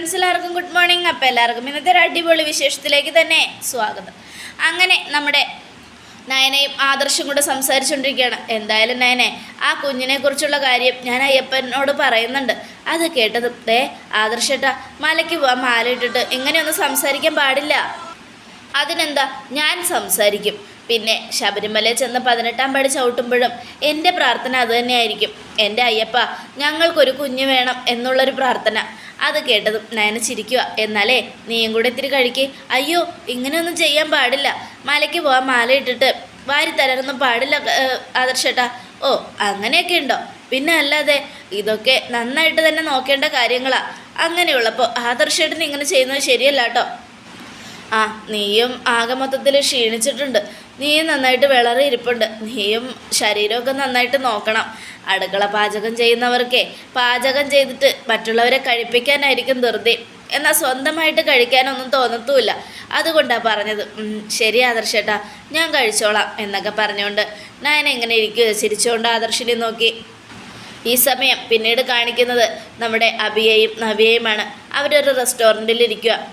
Friends എല്ലാവർക്കും good morning അപ്പോൾ എല്ലാവർക്കും ഇന്നത്തെ ഒരു അടിപൊളി വിശേഷത്തിലേക്ക് തന്നെ സ്വാഗതം. അങ്ങനെ നമ്മുടെ നയനയും ആദർശം കൂടെ സംസാരിച്ചുകൊണ്ടിരിക്കുകയാണ് എന്തായാലും നയനെ ആ കുഞ്ഞിനെ കുറിച്ചുള്ള കാര്യം ഞാൻ അയ്യപ്പനോട് പറയുന്നുണ്ട്. അത് കേട്ടത് ദേ ആദർശേട്ടാ മലയ്ക്ക് മാല ഇട്ടിട്ട് ഇങ്ങനെയൊന്നും സംസാരിക്കാൻ പാടില്ല. അതിനെന്താ? ഞാൻ സംസാരിക്കും. പിന്നെ ശബരിമല ചെന്ന് പതിനെട്ടാം പടി ചവിട്ടുമ്പോഴും എന്റെ പ്രാർത്ഥന അത് തന്നെയായിരിക്കും. എന്റെ അയ്യപ്പ ഞങ്ങൾക്കൊരു കുഞ്ഞ് വേണം എന്നുള്ളൊരു പ്രാർത്ഥന. അത് കേട്ടതും നയന ചിരിക്കുക എന്നാലേ നീയും കൂടെ ഇത്തിരി കഴിക്കേ. അയ്യോ ഇങ്ങനെയൊന്നും ചെയ്യാൻ പാടില്ല. മലയ്ക്ക് പോകാൻ മാല ഇട്ടിട്ട് വാരി പാടില്ല ആദർശേട്ടാ. ഓ അങ്ങനെയൊക്കെ ഉണ്ടോ? പിന്നെ അല്ലാതെ ഇതൊക്കെ നന്നായിട്ട് തന്നെ നോക്കേണ്ട കാര്യങ്ങളാ. അങ്ങനെയുള്ളപ്പോൾ ആദർശേട്ടൻ ഇങ്ങനെ ചെയ്യുന്നത് ശരിയല്ല കേട്ടോ. ആ നീയും ആകെ മൊത്തത്തിൽ ക്ഷീണിച്ചിട്ടുണ്ട്. നീയും നന്നായിട്ട് വിളറി ഇരിപ്പുണ്ട്. നീയും ശരീരമൊക്കെ നന്നായിട്ട് നോക്കണം. അടുക്കള പാചകം ചെയ്യുന്നവർക്കേ പാചകം ചെയ്തിട്ട് മറ്റുള്ളവരെ കഴിപ്പിക്കാനായിരിക്കും ധൃതി. എന്നാൽ സ്വന്തമായിട്ട് കഴിക്കാനൊന്നും തോന്നത്തുമില്ല. അതുകൊണ്ടാണ് പറഞ്ഞത്. "ഉം, ശരി ആദർശേട്ടാ ഞാൻ കഴിച്ചോളാം എന്നൊക്കെ പറഞ്ഞുകൊണ്ട് ഞാൻ എങ്ങനെ ഇരിക്കുക ചിരിച്ചുകൊണ്ട് ആദർശിനെ നോക്കി. ഈ സമയം പിന്നീട് കാണിക്കുന്നത് നമ്മുടെ അബിയെയും നവിയെയുമാണ്. അവരൊരു റെസ്റ്റോറന്റിൽ ഇരിക്കുക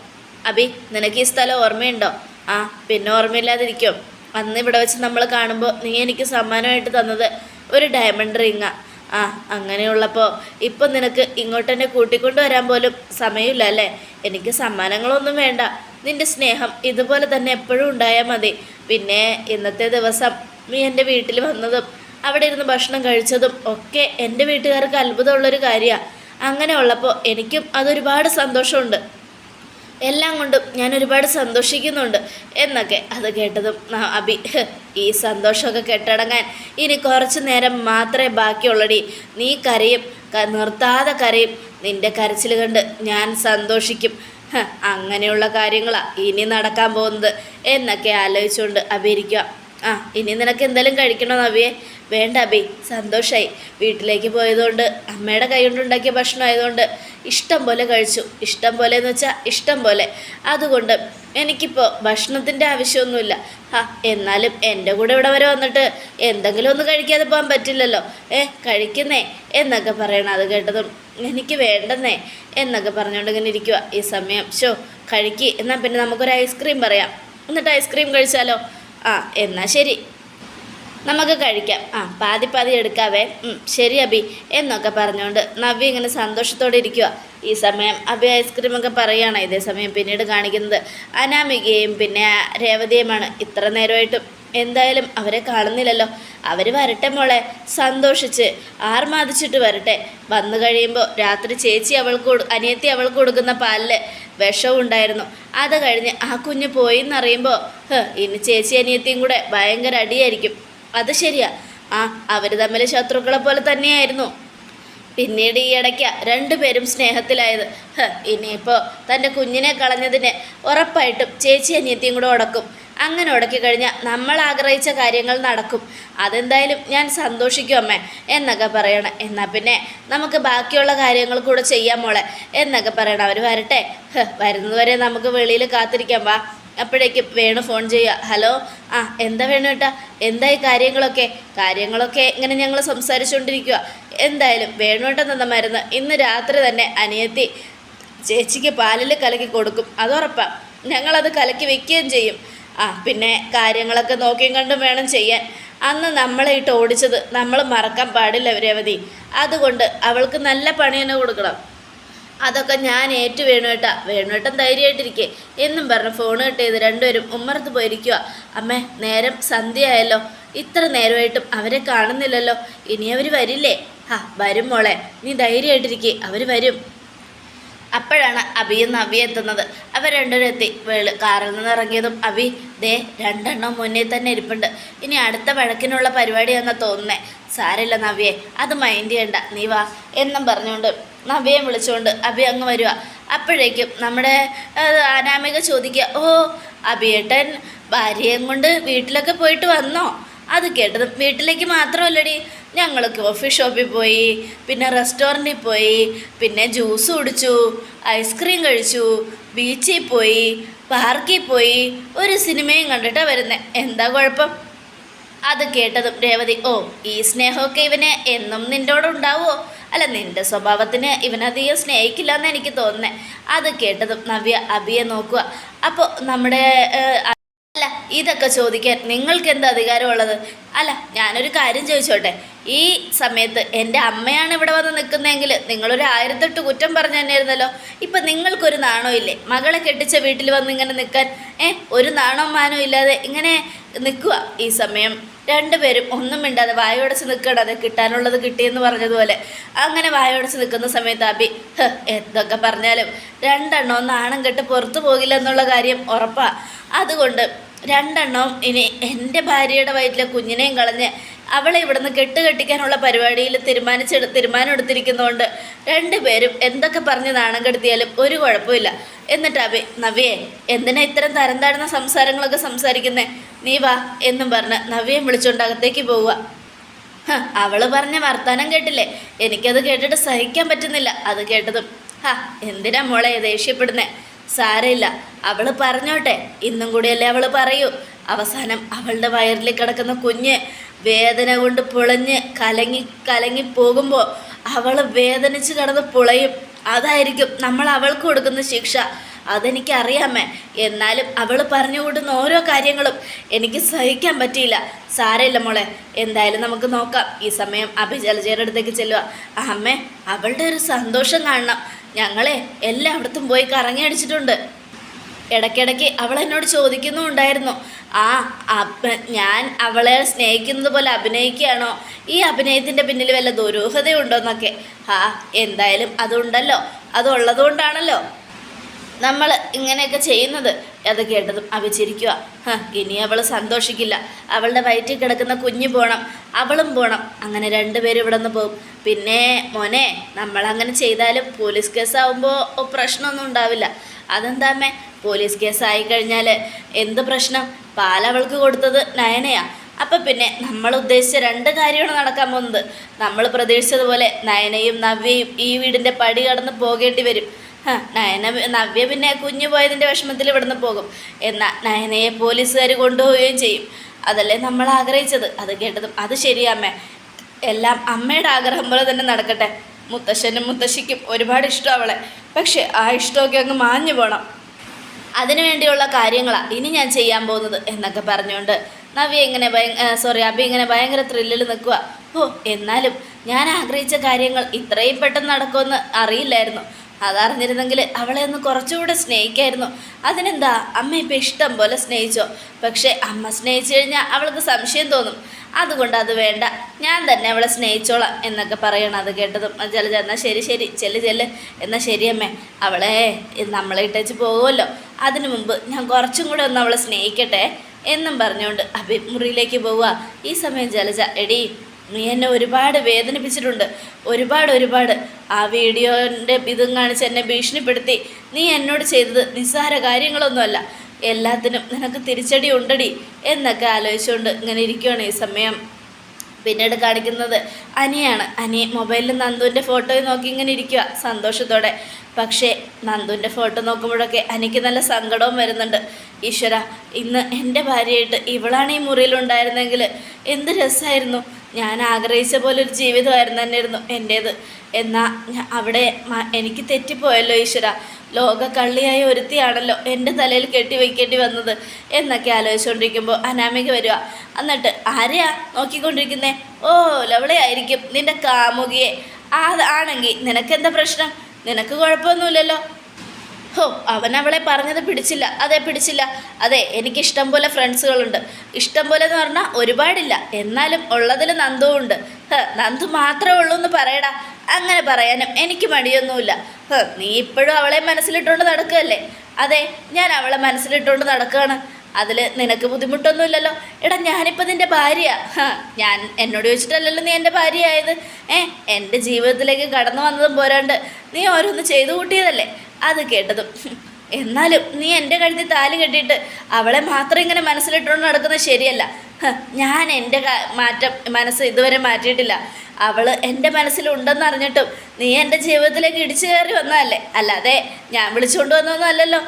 അബി നിനക്ക് ഈ സ്ഥലം ഓർമ്മയുണ്ടോ? ആ പിന്നെ ഓർമ്മയില്ലാതിരിക്കും അന്ന് ഇവിടെ വെച്ച് നമ്മൾ കാണുമ്പോൾ നീ എനിക്ക് സമ്മാനമായിട്ട് തന്നത് ഒരു ഡയമണ്ട് റിങ്ങാണ് ആ. അങ്ങനെയുള്ളപ്പോൾ ഇപ്പം നിനക്ക് ഇങ്ങോട്ട് എന്നെ കൂട്ടിക്കൊണ്ട് വരാൻ പോലും സമയമില്ല അല്ലേ? എനിക്ക് സമ്മാനങ്ങളൊന്നും വേണ്ട. നിന്റെ സ്നേഹം ഇതുപോലെ തന്നെ എപ്പോഴും ഉണ്ടായാൽ മതി. പിന്നെ ഇന്നത്തെ ദിവസം നീ എന്റെ വീട്ടിൽ വന്നതും അവിടെ ഇരുന്ന് ഭക്ഷണം കഴിച്ചതും ഒക്കെ എന്റെ വീട്ടുകാർക്ക് അത്ഭുതമുള്ളൊരു കാര്യമാണ് അങ്ങനെ ഉള്ളപ്പോൾ എനിക്കും അതൊരുപാട് സന്തോഷമുണ്ട്. എല്ലാം കൊണ്ടും ഞാൻ ഒരുപാട് സന്തോഷിക്കുന്നുണ്ട് എന്നൊക്കെ അത് കേട്ടതും അബി ഈ സന്തോഷമൊക്കെ കെട്ടടങ്ങാൻ ഇനി കുറച്ചു നേരം മാത്രമേ ബാക്കിയുള്ളടി. നീ കരയും നിർത്താതെ കരയും. നിന്റെ കരച്ചിൽ കണ്ട് ഞാൻ സന്തോഷിക്കും. അങ്ങനെയുള്ള കാര്യങ്ങളാണ് ഇനി നടക്കാൻ പോകുന്നത് എന്നൊക്കെ ആലോചിച്ചുകൊണ്ട് അബി ഇരിക്കുക ആ ഇനി നിനക്ക് എന്തെങ്കിലും കഴിക്കണോ നവിയെ? വേണ്ട അബി സന്തോഷമായി വീട്ടിലേക്ക് പോയതുകൊണ്ട് അമ്മയുടെ കൈ കൊണ്ടുണ്ടാക്കിയ ഭക്ഷണം ആയതുകൊണ്ട് ഇഷ്ടം പോലെ കഴിച്ചു. ഇഷ്ടം പോലെ എന്ന് വെച്ചാൽ ഇഷ്ടം പോലെ. അതുകൊണ്ട് എനിക്കിപ്പോൾ ഭക്ഷണത്തിന്റെ ആവശ്യമൊന്നുമില്ല. ആ എന്നാലും എന്റെ കൂടെ ഇവിടെ വരെ വന്നിട്ട് എന്തെങ്കിലും ഒന്ന് കഴിക്കാതെ പോകാൻ പറ്റില്ലല്ലോ. ഏ കഴിക്കുന്നേ എന്നൊക്കെ പറയണം. അത് കേട്ടതും എനിക്ക് വേണ്ടെന്നേ എന്നൊക്കെ പറഞ്ഞുകൊണ്ട് ഇങ്ങനെ ഇരിക്കുക ഈ സമയം ഷോ കഴിക്കി. എന്നാൽ പിന്നെ നമുക്കൊരു ഐസ്ക്രീം പറയാം. എന്നിട്ട് ഐസ്ക്രീം കഴിച്ചാലോ? ആ എന്നാൽ ശരി. നമുക്ക് കഴിക്കാം. ആ പാതി പാതി എടുക്കാവേ. ശരി അബി. എന്നൊക്കെ പറഞ്ഞുകൊണ്ട് നവ്യ ഇങ്ങനെ സന്തോഷത്തോടെ ഇരിക്കുക ഈ സമയം അബി ഐസ്ക്രീമൊക്കെ പറയുകയാണ് ഇതേ സമയം പിന്നീട് കാണിക്കുന്നത് അനാമികയും പിന്നെ രേവതിയുമാണ്. ഇത്ര നേരമായിട്ടും എന്തായാലും അവരെ കാണുന്നില്ലല്ലോ. അവർ വരട്ടെ മോളെ. സന്തോഷിച്ച് ആർമാദിച്ചിട്ട് വരട്ടെ. വന്നു കഴിയുമ്പോൾ രാത്രി ചേച്ചി അവൾക്ക് അനിയത്തി അവൾക്ക് കൊടുക്കുന്ന പാലിൽ വിഷവും ഉണ്ടായിരുന്നു അത് കഴിഞ്ഞ് ആ കുഞ്ഞ് പോയി എന്നറിയുമ്പോൾ ഇനി ചേച്ചി അനിയത്തിയും കൂടെ ഭയങ്കര അടിയായിരിക്കും. അത് ശരിയാ. ആ അവർ തമ്മിൽ ശത്രുക്കളെ പോലെ തന്നെയായിരുന്നു. പിന്നീട് ഈ ഇടയ്ക്ക രണ്ടുപേരും സ്നേഹത്തിലായത്. ഇനിയിപ്പോൾ തന്റെ കുഞ്ഞിനെ കളഞ്ഞതിന് ഉറപ്പായിട്ടും ചേച്ചി അനിയത്തിയും കൂടെ ഉടക്കും അങ്ങനെ ഉടക്കി കഴിഞ്ഞാൽ നമ്മൾ ആഗ്രഹിച്ച കാര്യങ്ങൾ നടക്കും. അതെന്തായാലും ഞാൻ സന്തോഷിക്കും അമ്മേ. എന്നൊക്കെ പറയണം. എന്നാൽ പിന്നെ നമുക്ക് ബാക്കിയുള്ള കാര്യങ്ങൾ കൂടെ ചെയ്യാം മോളെ. എന്നൊക്കെ പറയണം. അവർ വരട്ടെ. വരുന്നതുവരെ നമുക്ക് വെളിയിൽ കാത്തിരിക്കാം. വാ. അപ്പോഴേക്കും വേണു ഫോൺ ചെയ്യുക. ഹലോ? ആ എന്താ വേണു ഏട്ടാ? എന്തായി കാര്യങ്ങളൊക്കെ? കാര്യങ്ങളൊക്കെ ഇങ്ങനെ ഞങ്ങൾ സംസാരിച്ചുകൊണ്ടിരിക്കുക എന്തായാലും വേണുവേട്ടൻ തന്ന മരുന്ന് ഇന്ന് രാത്രി തന്നെ അനിയത്തി ചേച്ചിക്ക് പാലിൽ കലക്കി കൊടുക്കും. അതുറപ്പാണ് ഞങ്ങളത് കലക്കി വെക്കുകയും ചെയ്യും. ആ പിന്നെ കാര്യങ്ങളൊക്കെ നോക്കിയും കണ്ടും വേണം ചെയ്യാൻ. അന്ന് നമ്മളെ ഇട്ട് ഓടിച്ചത് നമ്മൾ മറക്കാൻ പാടില്ല രവതി അതുകൊണ്ട് അവൾക്ക് നല്ല പണി തന്നെ കൊടുക്കണം. അതൊക്കെ ഞാൻ ഏറ്റു വേണുവേട്ടാ. വേണുവേട്ടൻ ധൈര്യമായിട്ടിരിക്കെ. എന്നും പറഞ്ഞ് ഫോൺ കിട്ടിയത് രണ്ടുപേരും ഉമ്മറത്ത് പോയിരിക്കുക അമ്മേ നേരം സന്ധ്യയായല്ലോ. ഇത്ര നേരമായിട്ടും അവരെ കാണുന്നില്ലല്ലോ. ഇനി അവർ വരില്ലേ? ആ വരും മോളെ. നീ ധൈര്യമായിട്ടിരിക്കെ. അവർ വരും. അപ്പോഴാണ് അബിയും നവ്യ എത്തുന്നത്. അവർ രണ്ടുപേരും എത്തി വേൾ കാറിൽ നിന്ന് ഇറങ്ങിയതും അബി ദേ രണ്ടെണ്ണം മുന്നേ തന്നെ ഇരിപ്പുണ്ട്. ഇനി അടുത്ത വഴക്കിനുള്ള പരിപാടിയാണെന്ന് തോന്നുന്നേ. സാരില്ല നവിയെ അത് മൈൻഡ് ചെയ്യണ്ട. നീ വാ എന്നും പറഞ്ഞുകൊണ്ട് നവിയെ വിളിച്ചുകൊണ്ട് അബി അങ്ങ് വരിക അപ്പോഴേക്കും നമ്മുടെ അനാമിക ചോദിക്കുക ഓ അബിയേട്ടൻ ഭാര്യയും കൊണ്ട് വീട്ടിലൊക്കെ പോയിട്ട് വന്നോ? അത് കേട്ടതും വീട്ടിലേക്ക് മാത്രമല്ലടി. ഞങ്ങൾ കോഫി ഷോപ്പിൽ പോയി പിന്നെ റെസ്റ്റോറന്റിൽ പോയി പിന്നെ ജ്യൂസ് കുടിച്ചു ഐസ്ക്രീം കഴിച്ചു ബീച്ചിൽ പോയി പാർക്കിൽ പോയി ഒരു സിനിമയും കണ്ടിട്ടാണ് വരുന്നത് എന്താ കുഴപ്പം? അത് കേട്ടതും രേവതി ഓ ഈ സ്നേഹമൊക്കെ ഇവന് എന്നും നിന്റോട് ഉണ്ടാവുമോ അല്ല നിന്റെ സ്വഭാവത്തിന് ഇവനധികം സ്നേഹിക്കില്ല എന്ന് എനിക്ക് തോന്നുന്നത് അത് കേട്ടതും നവ്യ അബിയെ നോക്കുക. അപ്പോൾ നമ്മുടെ അല്ല ഇതൊക്കെ ചോദിക്കാൻ നിങ്ങൾക്ക് എന്ത് അധികാരമുള്ളത്? അല്ല ഞാനൊരു കാര്യം ചോദിച്ചോട്ടെ. ഈ സമയത്ത് എന്റെ അമ്മയാണ് ഇവിടെ വന്ന് നിൽക്കുന്നതെങ്കിൽ നിങ്ങളൊരു ആയിരത്തെട്ട് കുറ്റം പറഞ്ഞു തന്നെയായിരുന്നല്ലോ. ഇപ്പം നിങ്ങൾക്കൊരു നാണോ ഇല്ലേ? മകളെ കെട്ടിച്ച വീട്ടിൽ വന്ന് ഇങ്ങനെ നിൽക്കാൻ ഏ ഒരു നാണോ മാനോ ഇല്ലാതെ ഇങ്ങനെ നിൽക്കുക. ഈ സമയം രണ്ടുപേരും ഒന്നും മിണ്ടാതെ വായോടച്ച് നിൽക്കണം അത് കിട്ടാനുള്ളത് കിട്ടിയെന്ന് പറഞ്ഞതുപോലെ. അങ്ങനെ വായോടച്ച് നിൽക്കുന്ന സമയത്ത് അബി എന്തൊക്കെ പറഞ്ഞാലും രണ്ടെണ്ണം നാണം കെട്ട് പുറത്തു പോകില്ല എന്നുള്ള കാര്യം ഉറപ്പാണ് അതുകൊണ്ട് രണ്ടെണ്ണവും ഇനി എന്റെ ഭാര്യയുടെ വയറ്റിലെ കുഞ്ഞിനെയും കളഞ്ഞ് അവളെ ഇവിടുന്ന് കെട്ടുകെട്ടിക്കാനുള്ള പരിപാടിയിൽ തീരുമാനിച്ചെടു തീരുമാനം എടുത്തിരിക്കുന്നതുകൊണ്ട് രണ്ടുപേരും എന്തൊക്കെ പറഞ്ഞ് നാണം കെടുത്തിയാലും ഒരു കുഴപ്പമില്ല. എന്നിട്ട് അബി നവ്യെ എന്തിനാ ഇത്തരം തരം താഴ്ന്ന സംസാരങ്ങളൊക്കെ സംസാരിക്കുന്നേ? നീ വാ എന്നും പറഞ്ഞ് നവ്യയും വിളിച്ചുകൊണ്ട് അകത്തേക്ക് പോവുക. അവൾ പറഞ്ഞ വർത്താനം കേട്ടില്ലേ? എനിക്കത് കേട്ടിട്ട് സഹിക്കാൻ പറ്റുന്നില്ല അത് കേട്ടതും. ഹാ എന്തിനാ മോളെ ദേഷ്യപ്പെടുന്നേ? സാരമില്ല അവൾ പറഞ്ഞോട്ടെ ഇന്നും കൂടിയല്ലേ അവൾ പറയൂ. അവസാനം അവളുടെ വയറിൽ കിടക്കുന്ന കുഞ്ഞ് വേദന കൊണ്ട് പുളഞ്ഞ് കലങ്ങി കലങ്ങി പോകുമ്പോൾ അവൾ വേദനിച്ച് കിടന്ന് പുളയും. അതായിരിക്കും നമ്മൾ അവൾക്ക് കൊടുക്കുന്ന ശിക്ഷ. അതെനിക്കറിയാമേ. എന്നാലും അവൾ പറഞ്ഞു കൂട്ടുന്ന ഓരോ കാര്യങ്ങളും എനിക്ക് സഹിക്കാൻ പറ്റിയില്ല. സാരമില്ല മോളെ. എന്തായാലും നമുക്ക് നോക്കാം. ഈ സമയം അഭി ജലജയുടെ അടുത്തേക്ക് ചെല്ലുക. അമ്മേ അവളുടെ ഒരു സന്തോഷം കാണണം. ഞങ്ങളെ എല്ലായിടത്തും പോയി കറങ്ങി അടിച്ചിട്ടുണ്ട് ഇടയ്ക്കിടയ്ക്ക് അവൾ എന്നോട് ചോദിക്കുന്നുണ്ടായിരുന്നു ആ ഞാൻ അവളെ സ്നേഹിക്കുന്നത് പോലെ അഭിനയിക്കുകയാണോ? ഈ അഭിനയത്തിന്റെ പിന്നിൽ വല്ല ദുരൂഹതയുണ്ടോന്നൊക്കെ. ആ എന്തായാലും അതുണ്ടല്ലോ. അതുള്ളതുകൊണ്ടാണല്ലോ നമ്മൾ ഇങ്ങനെയൊക്കെ ചെയ്യുന്നത്. അത് കേട്ടതും അവ ചിരിക്കുക ഇനി അവൾ സന്തോഷിക്കില്ല. അവളുടെ വയറ്റിൽ കിടക്കുന്ന കുഞ്ഞ് പോകണം അവളും പോകണം അങ്ങനെ രണ്ടുപേരും ഇവിടെ നിന്ന് പോകും പിന്നെ മോനെ നമ്മളങ്ങനെ ചെയ്താലും പോലീസ് കേസാവുമ്പോൾ പ്രശ്നമൊന്നും ഉണ്ടാവില്ല. അതെന്താമേ പോലീസ് കേസായി കഴിഞ്ഞാൽ എന്ത് പ്രശ്നം? പാലവൾക്ക് കൊടുത്തത് നയനയാ. അപ്പം പിന്നെ നമ്മൾ ഉദ്ദേശിച്ച രണ്ട് കാര്യമാണ് നടക്കാൻ പോകുന്നത്. നമ്മൾ പ്രതീക്ഷിച്ചതുപോലെ നയനയും നവ്യയും ഈ വീടിന്റെ പടി കടന്ന് പോകേണ്ടി വരും. നയന നവ്യ പിന്നെ കുഞ്ഞു പോയതിന്റെ വിഷമത്തിൽ ഇവിടുന്ന് പോകും. എന്നാൽ നയനയെ പോലീസുകാർ കൊണ്ടുപോവുകയും ചെയ്യും. അതല്ലേ നമ്മൾ ആഗ്രഹിച്ചത്? അത് കേട്ടതും അത് ശരിയമ്മേ എല്ലാം അമ്മയുടെ ആഗ്രഹം പോലെ തന്നെ നടക്കട്ടെ. മുത്തശ്ശനും മുത്തശ്ശിക്കും ഒരുപാട് ഇഷ്ടം അവളെ. പക്ഷേ ആ ഇഷ്ടമൊക്കെ അങ്ങ് മാഞ്ഞു പോകണം അതിനു വേണ്ടിയുള്ള കാര്യങ്ങളാണ് ഇനി ഞാൻ ചെയ്യാൻ പോകുന്നത് എന്നൊക്കെ പറഞ്ഞുകൊണ്ട് നവ്യ ഇങ്ങനെ ഭയ സോറി അബി ഇങ്ങനെ ഭയങ്കര ത്രില്ലിൽ നിൽക്കുക ഓ എന്നാലും ഞാൻ ആഗ്രഹിച്ച കാര്യങ്ങൾ ഇത്രയും പെട്ടെന്ന് നടക്കുമെന്ന് അറിയില്ലായിരുന്നു. അതറിഞ്ഞിരുന്നെങ്കിൽ അവളെ ഒന്ന് കുറച്ചുകൂടെ സ്നേഹിക്കായിരുന്നു. അതിനെന്താ? അമ്മ ഇപ്പം ഇഷ്ടം പോലെ സ്നേഹിച്ചോ? പക്ഷേ അമ്മ സ്നേഹിച്ചു കഴിഞ്ഞാൽ അവൾക്ക് സംശയം തോന്നും. അതുകൊണ്ട് അത് വേണ്ട. ഞാൻ തന്നെ അവളെ സ്നേഹിച്ചോളാം എന്നൊക്കെ പറയണം അത് കേട്ടതും. ചില എന്നാൽ ശരി ശരി ചെല്ല് ചെല്ല്. എന്നാൽ ശരിയമ്മേ അവളെ നമ്മളെ ഇട്ടേച്ച് പോകുമല്ലോ അതിനു മുമ്പ് ഞാൻ കുറച്ചും കൂടെ ഒന്ന് അവളെ സ്നേഹിക്കട്ടെ എന്നും പറഞ്ഞുകൊണ്ട് അഭി മുറിയിലേക്ക് പോവുക. ഈ സമയം ജലജ എടി നീ എന്നെ ഒരുപാട് വേദനിപ്പിച്ചിട്ടുണ്ട്. ഒരുപാട് ഒരുപാട്. ആ വീഡിയോന്റെ ഇതും കാണിച്ച് എന്നെ ഭീഷണിപ്പെടുത്തി. നീ എന്നോട് ചെയ്തത് നിസ്സാര കാര്യങ്ങളൊന്നുമല്ല. എല്ലാത്തിനും നിനക്ക് തിരിച്ചടി ഉണ്ടടി എന്നൊക്കെ ആലോചിച്ചുകൊണ്ട് ഇങ്ങനെ ഇരിക്കുകയാണ് ഈ സമയം. പിന്നീട് കാണിക്കുന്നത് അനിയാണ്. അനി മൊബൈലിൽ നന്ദുവിന്റെ ഫോട്ടോയിൽ നോക്കി ഇങ്ങനെ ഇരിക്കുക സന്തോഷത്തോടെ. പക്ഷേ നന്ദുവിന്റെ ഫോട്ടോ നോക്കുമ്പോഴൊക്കെ എനിക്ക് നല്ല സങ്കടവും വരുന്നുണ്ട്. ഈശ്വര ഇന്ന് എന്റെ ഭാര്യയായിട്ട് ഇവളാണ് ഈ മുറിയിലുണ്ടായിരുന്നെങ്കിൽ എന്ത് രസമായിരുന്നു ഞാൻ ആഗ്രഹിച്ച പോലെ ഒരു ജീവിതമായിരുന്നു തന്നെയായിരുന്നു എന്റേത് എന്നാൽ അവിടെ എനിക്ക് തെറ്റിപ്പോയല്ലോ ഈശ്വര. ലോക കള്ളിയായ ഒരുത്തിയാണല്ലോ എന്റെ തലയിൽ കെട്ടി വയ്ക്കേണ്ടി വന്നത്. എന്നൊക്കെ ആലോചിച്ചുകൊണ്ടിരിക്കുമ്പോൾ അനാമിക വരിക എന്നിട്ട് ആരെയാ നോക്കിക്കൊണ്ടിരിക്കുന്നേ? ഓ ലവളെ ആയിരിക്കും നിന്റെ കാമുകിയെ. ആ ആണെങ്കിൽ നിനക്കെന്താ പ്രശ്നം? നിനക്ക് കുഴപ്പമൊന്നുമില്ലല്ലോ. ഹോ അവൻ അവളെ പറഞ്ഞത് പിടിച്ചില്ല. അതെ പിടിച്ചില്ല. അതെ എനിക്ക് ഇഷ്ടം പോലെ ഫ്രണ്ട്സുകളുണ്ട്. ഇഷ്ടം പോലെ എന്ന് പറഞ്ഞാൽ ഒരുപാടില്ല. എന്നാലും ഉള്ളതിൽ നന്ദുവും ഉണ്ട് ഹ, നന്ദു മാത്രമേ ഉള്ളൂ എന്ന് പറയടാ. അങ്ങനെ പറയാനും എനിക്ക് മടിയൊന്നുമില്ല. നീ ഇപ്പോഴും അവളെ മനസ്സിലിട്ടുകൊണ്ട് നടക്കുകയല്ലേ? അതെ ഞാൻ അവളെ മനസ്സിലിട്ടുകൊണ്ട് നടക്കുകയാണ്. അതിൽ നിനക്ക് ബുദ്ധിമുട്ടൊന്നുമില്ലല്ലോ. എടാ ഞാനിപ്പോൾ നിന്റെ ഭാര്യ. ഞാൻ എന്നോട് ചോദിച്ചിട്ടല്ലല്ലോ നീ എന്റെ ഭാര്യയായത്. ഏ എന്റെ ജീവിതത്തിലേക്ക് കടന്നു വന്നതും പോരാണ്ട് നീ ഓരോന്ന് ചെയ്തു കൂട്ടിയതല്ലേ? അത് കേട്ടതും. എന്നാലും നീ എന്റെ കഴുത്തിൽ താലി കെട്ടിയിട്ട് അവളെ മാത്രം ഇങ്ങനെ മനസ്സിലിട്ടുകൊണ്ട് നടക്കുന്നത് ശരിയല്ല. ഞാൻ എന്റെ മാറ്റം മനസ്സ് ഇതുവരെ മാറ്റിയിട്ടില്ല. അവൾ എന്റെ മനസ്സിലുണ്ടെന്ന് അറിഞ്ഞിട്ടും നീ എന്റെ ജീവിതത്തിലേക്ക് ഇടിച്ചു കയറി വന്നതല്ലേ? അല്ലാതെ ഞാൻ വിളിച്ചുകൊണ്ട് വന്നതൊന്നും അല്ലല്ലോ.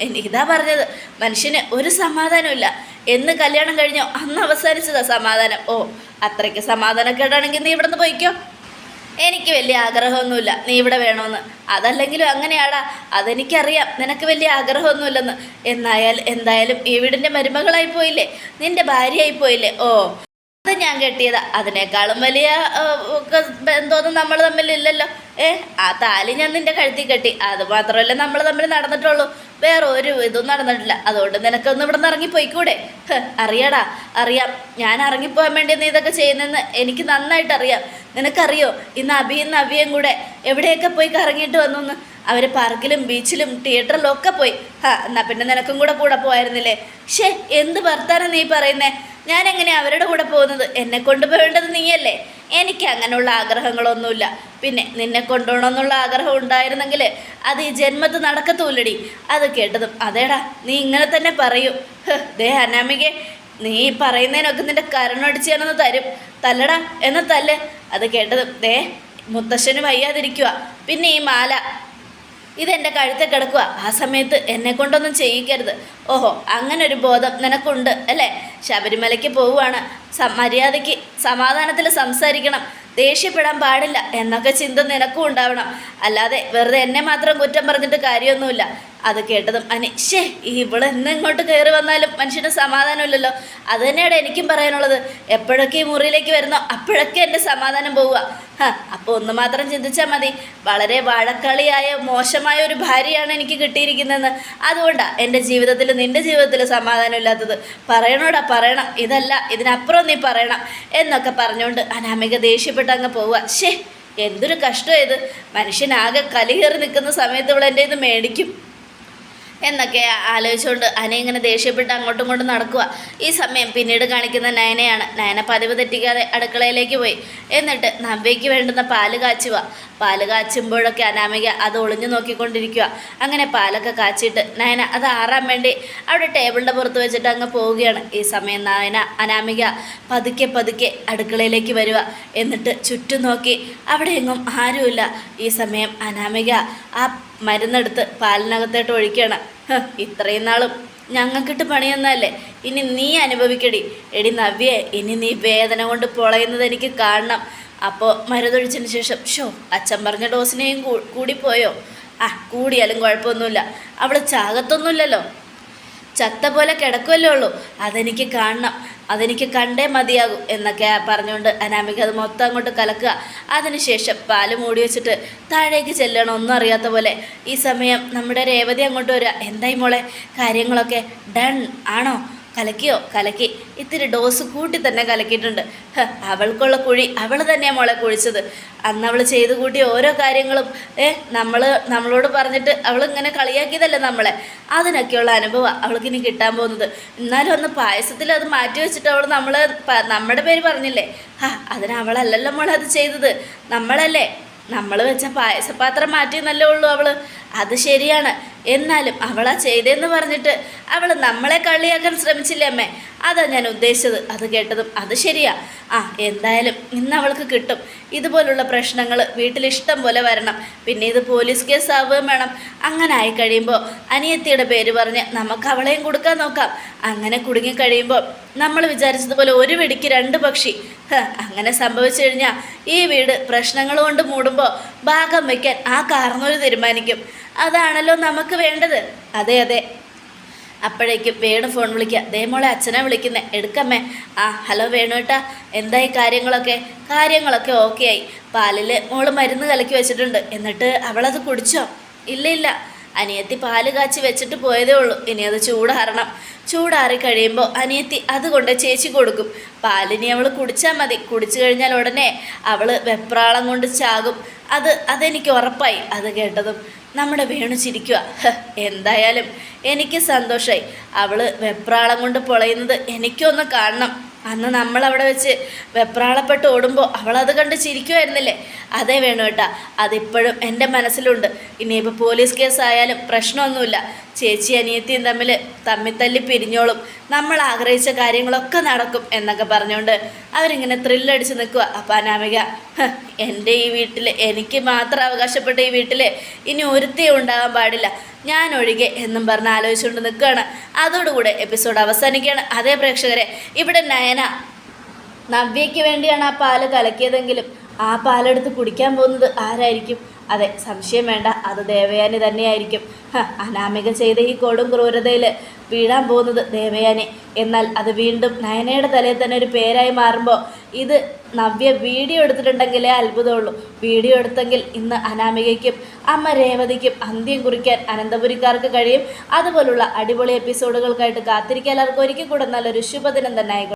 എനിക്കിതാ പറഞ്ഞത്. മനുഷ്യന് ഒരു സമാധാനമില്ല എന്ന് കല്യാണം കഴിഞ്ഞോ? അന്ന് അവസാനിച്ചതാ സമാധാനം. ഓ അത്രയ്ക്ക് സമാധാനക്കേടാണെങ്കിൽ നീ ഇവിടുന്ന് പോയിക്കോ. എനിക്ക് വലിയ ആഗ്രഹമൊന്നുമില്ല. നീ ഇവിടെ വേണമെന്ന് അതല്ലെങ്കിലും അങ്ങനെയാടാ. അതെനിക്കറിയാം. നിനക്ക് വലിയ ആഗ്രഹമൊന്നുമില്ലെന്ന്. എന്നായാൽ എന്തായാലും ഈ വീടിന്റെ മരുമകളായി പോയില്ലേ? നിന്റെ ഭാര്യയായി പോയില്ലേ? ഓ അത് ഞാൻ കെട്ടിയതാ. അതിനേക്കാളും വലിയ ബന്ധമൊന്നും നമ്മൾ തമ്മിലില്ലല്ലോ. ഏ ആ താലി ഞാൻ നിന്റെ കഴുത്തിൽ കെട്ടി. അത് മാത്രമല്ല നമ്മൾ തമ്മിൽ നടന്നിട്ടുള്ളൂ. വേറെ ഒരു ഇതും നടന്നിട്ടില്ല. അതുകൊണ്ട് നിനക്കൊന്ന് ഇവിടെ നിന്ന് ഇറങ്ങിപ്പോയിക്കൂടെ അറിയാടാ അറിയാം. ഞാൻ ഇറങ്ങിപ്പോകാൻ വേണ്ടി നീ ഇതൊക്കെ ചെയ്യുന്നതെന്ന് എനിക്ക് നന്നായിട്ട് അറിയാം. നിനക്കറിയോ ഇന്ന് അഭിയും നവിയും കൂടെ എവിടെയൊക്കെ പോയി കറങ്ങിയിട്ട് വന്നു അവർ പാർക്കിലും ബീച്ചിലും തിയേറ്ററിലും ഒക്കെ പോയി. ഹാ എന്നാ പിന്നെ നിനക്കും കൂടെ കൂടെ പോയായിരുന്നില്ലേ ഷേ എന്ത് ഭർത്താനം നീ പറയുന്നേ? എങ്ങനെ അവരുടെ കൂടെ പോകുന്നത്? എന്നെ കൊണ്ടുപോകേണ്ടത് നീയല്ലേ? എനിക്ക് അങ്ങനെയുള്ള ആഗ്രഹങ്ങളൊന്നുമില്ല. പിന്നെ നിന്നെ കൊണ്ടുപോകണമെന്നുള്ള ആഗ്രഹം ഉണ്ടായിരുന്നെങ്കിൽ അത് ഈ ജന്മത്ത് നടക്കത്തൂല്ലടി. അത് കേട്ടതും അതേടാ നീ ഇങ്ങനെ തന്നെ പറയൂ. ദേ അനാമികെ നീ പറയുന്നതിനൊക്കെ നിന്റെ കരണടിച്ച് ഞാനൊന്ന് തരും. തല്ലടാ എന്ന് തല്ല്. അത് കേട്ടതും ദേ മുത്തശ്ശന് വയ്യാതിരിക്കുക പിന്നെ ഈ മാല ഇതെന്റെ കഴുത്തെ കിടക്കുക ആ സമയത്ത് എന്നെ കൊണ്ടൊന്നും ചെയ്യിക്കരുത്. ഓഹോ അങ്ങനെ ഒരു ബോധം നിനക്കുണ്ട് അല്ലേ? ശബരിമലയ്ക്ക് പോവുകയാണ് മര്യാദയ്ക്ക് സമാധാനത്തിൽ സംസാരിക്കണം. ദേഷ്യപ്പെടാൻ പാടില്ല. എന്നൊക്കെ ചിന്ത നിനക്കും ഉണ്ടാവണം. അല്ലാതെ വെറുതെ എന്നെ മാത്രം കുറ്റം പറഞ്ഞിട്ട് കാര്യമൊന്നുമില്ല. അത് കേട്ടതും അനി ഷേ ഇവിടെ എന്നെ ഇങ്ങോട്ട് കയറി വന്നാലും മനുഷ്യന് സമാധാനമില്ലല്ലോ. അത് തന്നെയാണ് എനിക്കും പറയാനുള്ളത്. എപ്പോഴൊക്കെ ഈ മുറിയിലേക്ക് വരുന്നോ അപ്പോഴൊക്കെ എന്റെ സമാധാനം പോവുക. അപ്പോൾ ഒന്ന് മാത്രം ചിന്തിച്ചാൽ മതി. വളരെ വഴക്കളിയായ മോശമായ ഒരു ഭാര്യയാണ് എനിക്ക് കിട്ടിയിരിക്കുന്നതെന്ന്. അതുകൊണ്ടാണ് എന്റെ ജീവിതത്തിൽ നിന്റെ ജീവിതത്തിൽ സമാധാനമില്ലാത്തത് പറയണോടാ പറയണം. ഇതല്ല ഇതിനപ്പുറം നീ പറയണം എന്നൊക്കെ പറഞ്ഞുകൊണ്ട് അനാമിക ദേഷ്യപ്പെട്ട് അങ്ങ് പോവുക. ഷേ എന്തൊരു കഷ്ടം ഇത്. മനുഷ്യനാകെ കലികേറി നിൽക്കുന്ന സമയത്ത് ഇവിടെ എന്റെ ഇത് മേടിക്കും. എന്നൊക്കെ ആലോചിച്ചുകൊണ്ട് അന ഇങ്ങനെ ദേഷ്യപ്പെട്ട് അങ്ങോട്ടും ഇങ്ങോട്ടും നടക്കുക. ഈ സമയം പിന്നീട് കാണിക്കുന്ന നയനയാണ്. നയന പതിവ് തെറ്റിക്കാതെ അടുക്കളയിലേക്ക് പോയി. എന്നിട്ട് നവ്യയ്ക്ക് വേണ്ടുന്ന പാൽ കാച്ചുക. പാൽ കാച്ചുമ്പോഴൊക്കെ അനാമിക അത് ഒളിഞ്ഞു നോക്കിക്കൊണ്ടിരിക്കുക. അങ്ങനെ പാലൊക്കെ കാച്ചിട്ട് നയന അത് ആറാൻ വേണ്ടി അവിടെ ടേബിളിന്റെ പുറത്ത് വെച്ചിട്ട് അങ്ങ് പോവുകയാണ്. ഈ സമയം നയന അനാമിക പതുക്കെ പതുക്കെ അടുക്കളയിലേക്ക് വരിക. എന്നിട്ട് ചുറ്റും നോക്കി. അവിടെയെങ്ങും ആരുമില്ല. ഈ സമയം അനാമിക ആ മരുന്നെടുത്ത് പാലിനകത്തോട്ട് ഒഴിക്കണം ഇത്രയും നാളും ഞങ്ങൾക്കിട്ട് പണിയൊന്നല്ലേ? ഇനി നീ അനുഭവിക്കടി. എടി നവ്യേ ഇനി നീ വേദന കൊണ്ട് പൊളയുന്നത് എനിക്ക് കാണണം. അപ്പോൾ മരുന്നൊഴിച്ചതിന് ശേഷം ഷോ അച്ഛൻ പറഞ്ഞ ഡോസിനെയും കൂടിപ്പോയോ ആ കൂടിയാലും കുഴപ്പമൊന്നുമില്ല. അവൾ ചാകത്തൊന്നുമില്ലല്ലോ. ചത്ത പോലെ കിടക്കുമല്ലേ ഉള്ളൂ. അതെനിക്ക് കാണണം. അതെനിക്ക് കണ്ടേ മതിയാകും എന്നൊക്കെ പറഞ്ഞുകൊണ്ട് അനാമിക അത് മൊത്തം അങ്ങോട്ട് കലക്കുക. അതിനുശേഷം പാൽ മൂടി വെച്ചിട്ട് താഴേക്ക് ചെല്ലണം. ഒന്നും അറിയാത്ത പോലെ ഈ സമയം നമ്മുടെ രേവതി അങ്ങോട്ട് വരിക. എന്തായി മോളെ? കാര്യങ്ങളൊക്കെ ഡൺ ആണോ? കലക്കിയോ? കലക്കി. ഇത്തിരി ഡോസ് കൂട്ടി തന്നെ കലക്കിയിട്ടുണ്ട്. അവൾക്കുള്ള കുഴി അവൾ തന്നെയാണ് മോളെ കുഴിച്ചത്. അന്ന് അവൾ ചെയ്തു കൂട്ടിയ ഓരോ കാര്യങ്ങളും ഏ നമ്മൾ നമ്മളോട് പറഞ്ഞിട്ട് അവൾ ഇങ്ങനെ കളിയാക്കിയതല്ലേ നമ്മളെ? അതിനൊക്കെയുള്ള അനുഭവം അവൾക്ക് ഇനി കിട്ടാൻ പോകുന്നത്. എന്നാലും ഒന്ന് പായസത്തിൽ അത് മാറ്റി വെച്ചിട്ട് അവൾ നമ്മൾ നമ്മുടെ പേര് പറഞ്ഞില്ലേ? ഹാ അതിന് അവളല്ലല്ലോ മോളെ അത് ചെയ്തത്. നമ്മളല്ലേ? നമ്മൾ വെച്ച പായസപാത്രം മാറ്റിയെന്നല്ലേ ഉള്ളൂ അവൾ. അത് ശരിയാണ്. എന്നാലും അവളാ ചെയ്തതെന്ന് പറഞ്ഞിട്ട് അവൾ നമ്മളെ കള്ളിയാക്കാൻ ശ്രമിച്ചില്ലേ അമ്മേ? അതാ ഞാൻ ഉദ്ദേശിച്ചത്. അത് കേട്ടതും അത് ശരിയാ. ആ എന്തായാലും ഇന്ന് അവൾക്ക് കിട്ടും. ഇതുപോലുള്ള പ്രശ്നങ്ങൾ വീട്ടിൽ ഇഷ്ടം പോലെ വരണം. പിന്നെ ഇത് പോലീസ് കേസ് ആവുകയും വേണം. അങ്ങനെ ആയി കഴിയുമ്പോൾ അനിയത്തിയുടെ പേര് പറഞ്ഞ് നമുക്ക് അവളെയും കൊടുക്കാൻ നോക്കാം. അങ്ങനെ കുടുങ്ങി കഴിയുമ്പോൾ നമ്മൾ വിചാരിച്ചതുപോലെ ഒരു വെടിക്ക് രണ്ട് പക്ഷി. അങ്ങനെ സംഭവിച്ചു കഴിഞ്ഞാൽ ഈ വീട് പ്രശ്നങ്ങൾ കൊണ്ട് മൂടുമ്പോൾ ഭാഗം വയ്ക്കാൻ ആ കാർന്നൂര് തീരുമാനിക്കും. അതാണല്ലോ നമുക്ക് വേണ്ടത്. അതെ അതെ. അപ്പോഴേക്കും വേണു ഫോൺ വിളിക്കുക. ദേ മോളെ അച്ഛനെ വിളിക്കുന്നത് എടുക്കമ്മേ. ആ ഹലോ വേണു കേട്ടാ എന്തായി കാര്യങ്ങളൊക്കെ? കാര്യങ്ങളൊക്കെ ഓക്കെ ആയി. പാലിൽ മോൾ മരുന്ന് കലക്കി വെച്ചിട്ടുണ്ട്. എന്നിട്ട് അവളത് കുടിച്ചോ? ഇല്ല ഇല്ല. അനിയത്തി പാൽ കാച്ചി വെച്ചിട്ട് പോയതേ ഉള്ളൂ. ഇനി അത് ചൂടാറണം. ചൂടാറി കഴിയുമ്പോൾ അനിയത്തി അതുകൊണ്ട് ചേച്ചി കൊടുക്കും. പാലിനി അവൾ കുടിച്ചാൽ മതി. കുടിച്ചു കഴിഞ്ഞാൽ ഉടനെ അവൾ വെപ്രാളം കൊണ്ട് ചാകും. അത് അതെനിക്ക് ഉറപ്പായി. അത് കേട്ടതും നമ്മുടെ വേണു ചിരിക്കുക എന്തായാലും എനിക്ക് സന്തോഷമായി അവൾ വെപ്രാളം കൊണ്ട് പൊളയുന്നത് എനിക്കൊന്ന് കാണണം. അന്ന് നമ്മൾ അവിടെ വെച്ച് വെപ്രാളപ്പെട്ട് ഓടുമ്പോൾ അവളത് കണ്ട് ചിരിക്കുമായിരുന്നില്ലേ അതേ വേണു കേട്ടാ അതിപ്പോഴും എന്റെ മനസ്സിലുണ്ട്. ഇനിയിപ്പോൾ പോലീസ് കേസായാലും പ്രശ്നമൊന്നുമില്ല. ചേച്ചി അനിയത്തിയും തമ്മിൽ തമ്മിൽ തല്ലി പിരിഞ്ഞോളും. നമ്മൾ ആഗ്രഹിച്ച കാര്യങ്ങളൊക്കെ നടക്കും എന്നൊക്കെ പറഞ്ഞുകൊണ്ട് അവരിങ്ങനെ ത്രില്ലടിച്ച് നിൽക്കുക അപ്പം അനാമിക എന്റെ ഈ വീട്ടിൽ എനിക്ക് മാത്രം അവകാശപ്പെട്ട ഈ വീട്ടിൽ ഇനി ഒരുത്തേ ഉണ്ടാകാൻ പാടില്ല. ഞാൻ ഒഴികെ എന്നും പറഞ്ഞ് ആലോചിച്ചുകൊണ്ട് നിൽക്കുകയാണ്. അതോടുകൂടെ എപ്പിസോഡ് അവസാനിക്കുകയാണ്. അതേ പ്രേക്ഷകരെ ഇവിടെ നയന നവ്യയ്ക്ക് വേണ്ടിയാണ് ആ പാൽ കലക്കിയതെങ്കിലും ആ പാലെടുത്ത് കുടിക്കാൻ പോകുന്നത് ആരായിരിക്കും? അതെ സംശയം വേണ്ട. അത് ദേവയാനി തന്നെയായിരിക്കും. അനാമിക ചെയ്ത ഈ കൊടും ക്രൂരതയിൽ വീഴാൻ പോകുന്നത് ദേവയാനി. എന്നാൽ അത് വീണ്ടും നയനയുടെ തലയിൽ തന്നെ ഒരു പേരായി മാറുമ്പോൾ ഇത് നവ്യ വീഡിയോ എടുത്തിട്ടുണ്ടെങ്കിലേ അത്ഭുതമുള്ളൂ. വീഡിയോ എടുത്തെങ്കിൽ ഇന്ന് അനാമികയ്ക്കും അമ്മ രേവതിക്കും അന്ത്യം കുറിക്കാൻ അനന്തപുരിക്കാർക്ക് കഴിയും. അതുപോലുള്ള അടിപൊളി എപ്പിസോഡുകൾക്കായിട്ട് കാത്തിരിക്കാൻ എല്ലാവർക്കും ഒരിക്കൽ കൂടെ നല്ലൊരു ശുഭദിനം തന്നെ ആയിക്കോട്ടെ